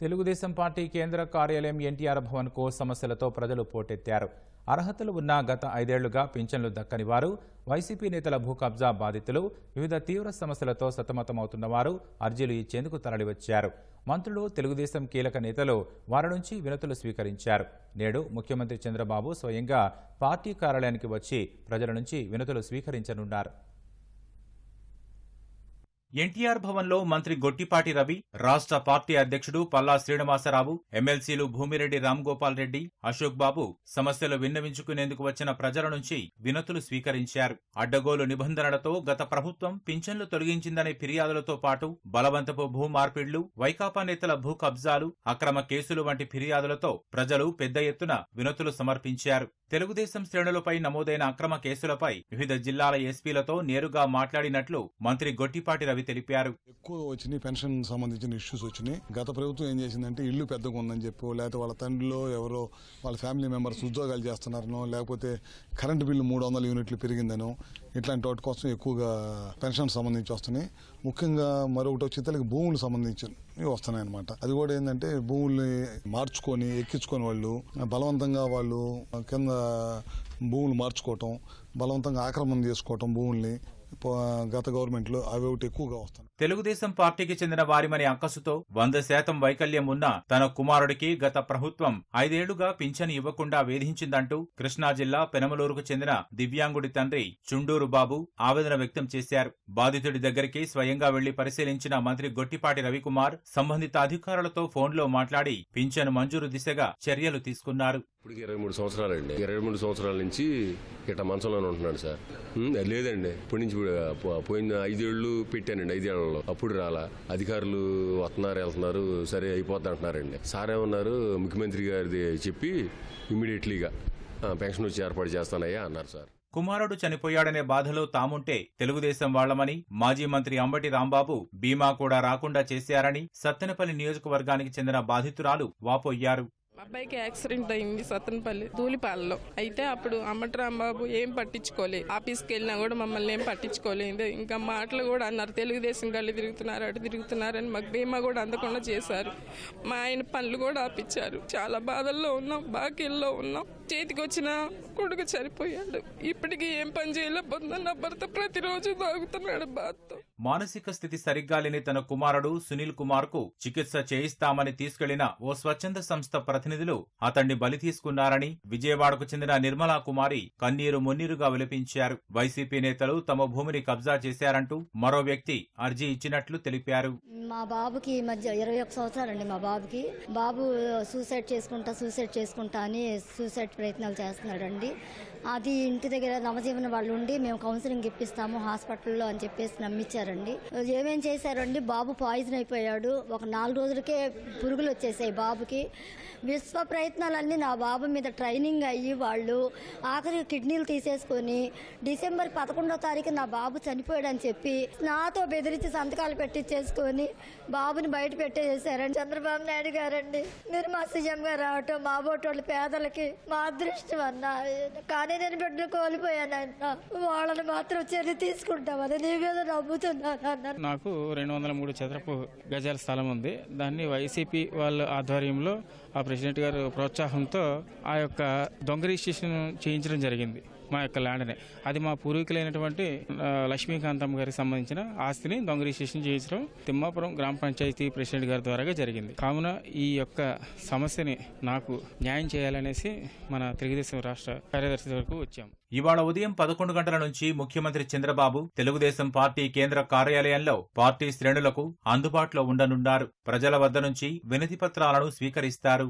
Telugu Desam party కేంద్ర కార్యాలయం ఎన్టీఆర్ భవన్కు సమస్యలతో ప్రజలు పోటెత్తారు. అర్హతలు ఉన్న గత ఐదేళ్ళుగా పింఛన్లు దక్కని వారు వైసీపీ నేతల భూ కబ్జా బాధితులు వివిధ తీవ్ర సమస్యలతో సతమతమవుతున్న వారు అర్జీలు ఇచ్చేందుకు తరలివచ్చారు. మంత్రులు తెలుగుదేశం కీలక నేతలు వారి నుంచి వినతులు స్వీకరించారు. నేడు ముఖ్యమంత్రి చంద్రబాబు స్వయంగా పార్టీ కార్యాలయానికి వచ్చి ప్రజల నుంచి వినతులు స్వీకరించనున్నారు. ఎన్టీఆర్ భవన్లో మంత్రి గొట్టిపాటి రవి రాష్ట్ర పార్టీ అధ్యక్షుడు పల్లా శ్రీనివాసరావు ఎమ్మెల్సీలు భూమిరెడ్డి రామ్గోపాల్ రెడ్డి అశోక్ బాబు సమస్యలు విన్నవించుకునేందుకు వచ్చిన ప్రజల నుంచి వినతులు స్వీకరించారు. అడ్డగోలు నిబంధనలతో గత ప్రభుత్వం పింఛన్లు తొలగించిందనే ఫిర్యాదులతో పాటు బలవంతపు భూ మార్పిళ్ళు వైకాపా నేతల భూ కబ్జాలు అక్రమ కేసులు వంటి ఫిర్యాదులతో ప్రజలు పెద్ద ఎత్తున వినతులు సమర్పించారు. తెలుగుదేశం శ్రేణులపై నమోదైన అక్రమ కేసులపై వివిధ జిల్లాల ఎస్పీలతో నేరుగా మాట్లాడినట్లు మంత్రి గొట్టిపాటి రవి తెలిపారు. ఎక్కువ వచ్చినాయి పెన్షన్ సంబంధించిన ఇష్యూస్ వచ్చినాయి. గత ప్రభుత్వం ఏం చేసిందంటే ఇల్లు పెద్దగా ఉందని చెప్పో లేకపోతే వాళ్ళ తండ్రిలో ఎవరో వాళ్ళ ఫ్యామిలీ మెంబర్స్ ఉద్యోగాలు చేస్తున్నారనో లేకపోతే కరెంటు బిల్లు మూడు వందల యూనిట్లు పెరిగిందనో ఇట్లాంటి వాటి కోసం ఎక్కువగా పెన్షన్ సంబంధించి వస్తున్నాయి. ముఖ్యంగా మరొకటి వచ్చి తల్లికి భూములు సంబంధించి వస్తున్నాయి అనమాట అది కూడా ఏంటంటే భూముల్ని మార్చుకొని ఎక్కించుకొని వాళ్ళు బలవంతంగా వాళ్ళు కింద భూములు మార్చుకోవటం బలవంతంగా ఆక్రమణ చేసుకోవటం భూముల్ని గత గవర్నమెంట్లో అవి ఒకటి ఎక్కువగా వస్తున్నాయి. తెలుగుదేశం పార్టీకి చెందిన వారిమని అంకసుతో వంద శాతం వైకల్యం ఉన్న తన కుమారుడికి గత ప్రభుత్వం ఐదేళ్ళుగా పింఛను ఇవ్వకుండా వేధించిందంటూ కృష్ణా జిల్లా పెనమలూరుకు చెందిన దివ్యాంగుడి తండ్రి చుండూరు బాబు ఆవేదన వ్యక్తం చేశారు. బాధితుడి దగ్గరికి స్వయంగా వెళ్ళి పరిశీలించిన మంత్రి గొట్టిపాటి రవికుమార్ సంబంధిత అధికారులతో ఫోన్లో మాట్లాడి పింఛను మంజూరు దిశగా చర్యలు తీసుకున్నారు. ఇప్పటికి ఇరవై మూడు సంవత్సరాలండి. ఇరవై మూడు సంవత్సరాల నుంచి ఇట్లా మంచంలోనే ఉంటున్నాడు సార్. లేదండి. ఇప్పటి నుంచి పో- పోయిన ఐదేళ్ళు పెట్టానండి ఐదేళ్ళలో. అప్పుడు రాలా. అధికారులు వస్తున్నారు వెళ్తున్నారు సరే అయిపోద్ది అంటున్నారండి. సార్ ఏమన్నారు? ముఖ్యమంత్రి గారిది చెప్పి ఇమీడియట్లీగా పెన్షన్ వచ్చి ఏర్పాటు చేస్తానయ్యా అన్నారు సార్. కుమారుడు చనిపోయాడనే బాధలో తాముంటే తెలుగుదేశం వాళ్ళమని మాజీ మంత్రి అంబటి రాంబాబు బీమా కూడా రాకుండా చేశారని సత్తెనపల్లి నియోజకవర్గానికి చెందిన బాధితురాలు వాపోయ్యారు. అబ్బాయికి యాక్సిడెంట్ అయింది సతన్పల్లి ధూళిపాలలో. అయితే అప్పుడు అమ్మటి రాంబాబు ఏం పట్టించుకోలే. ఆఫీస్కి వెళ్ళినా కూడా మమ్మల్ని ఏం పట్టించుకోలేదు. ఇంకా మాటలు కూడా అన్నారు తెలుగుదేశం కళ్ళు తిరుగుతున్నారు అటు తిరుగుతున్నారని మాకు బీమా కూడా అందకుండా చేశారు. మా ఆయన పనులు కూడా ఆపించారు. చాలా బాధల్లో ఉన్నాం బాకీల్లో ఉన్నాం. చేతికి వచ్చిన కొడుకు చనిపోయాడు. ఇప్పటికీ ఏం పని చేయలేకపోతున్నా భర్త ప్రతిరోజు తాగుతున్నాడు బాధతో మానసిక స్థితి సరిగ్గా లేని తన కుమారుడు సునీల్ కుమార్కు చికిత్స చేయిస్తామని తీసుకెళ్ళిన ఓ స్వచ్ఛంద సంస్థ ప్రతినిధులు అతన్ని బలి తీసుకున్నారని విజయవాడకు చెందిన నిర్మలా కుమారి కన్నీరు మున్నీరుగా విలపించారు. వైసీపీ నేతలు తమ భూమిని కబ్జా చేశారంటూ మరో వ్యక్తి అర్జీ ఇచ్చినట్లు తెలిపారు. మా బాబుకి మధ్య ఇరవై ఒక సంవత్సరాలండి మా బాబుకి. బాబు సూసైడ్ చేసుకుంటా సూసైడ్ చేసుకుంటా అని సూసైడ్ ప్రయత్నాలు చేస్తున్నాడండి. అది ఇంటి దగ్గర నవజీవన వాళ్ళు ఉండి మేము కౌన్సిలింగ్ ఇప్పిస్తాము హాస్పిటల్లో అని చెప్పేసి నమ్మించారండి ఏమేం చేశారండి? బాబు పాయిజన్ అయిపోయాడు. ఒక నాలుగు రోజులకే పురుగులు వచ్చేసాయి బాబుకి. విశ్వ ప్రయత్నాలన్నీ నా బాబు మీద ట్రైనింగ్ అయ్యి వాళ్ళు ఆఖరి కిడ్నీలు తీసేసుకొని డిసెంబర్ పదకొండో తారీఖు నా బాబు చనిపోయాడని చెప్పి నాతో బెదిరించి సంతకాలు పెట్టించేసుకొని బాబుని బయట పెట్టేసేసారండి. చంద్రబాబు నాయుడు గారండి. మీరు మా సీఎం గారు రావటం మా బోటోళ్ళు పేదలకి మా అదృష్టం అన్న. కానీ నేను బిడ్డలు కోల్పోయానన్న. వాళ్ళని మాత్రం చర్య తీసుకుంటామని నీ మీద నమ్ముతున్నాను నాకు రెండు వందల మూడు చదరపు గజాల స్థలం ఉంది. దాన్ని వైసీపీ వాళ్ళ ఆధ్వర్యంలో ఆ ప్రెసిడెంట్ గారు ప్రోత్సాహంతో ఆ యొక్క దొంగ రిజిస్ట్రేషన్ చేయించడం జరిగింది. మా యొక్క ల్యాండ్ని. అది మా పూర్వీకులైనటువంటి లక్ష్మీకాంతమ్మ గారికి సంబంధించిన ఆస్తిని దొంగ రిజిస్ట్రేషన్ చేయించడం తిమ్మాపురం గ్రామ పంచాయతీ ప్రెసిడెంట్ గారి ద్వారా జరిగింది. కావున ఈ యొక్క సమస్యని నాకు న్యాయం చేయాలనేసి మన తెలుగుదేశం రాష్ట్ర కార్యదర్శి వరకు వచ్చాము. ఇవాళ ఉదయం పదకొండు గంటల నుంచి ముఖ్యమంత్రి చంద్రబాబు తెలుగుదేశం పార్టీ కేంద్ర కార్యాలయంలో పార్టీ శ్రేణులకు అందుబాటులో ఉండనున్నారు. ప్రజల వద్ద నుంచి వినతి పత్రాలను స్వీకరిస్తారు.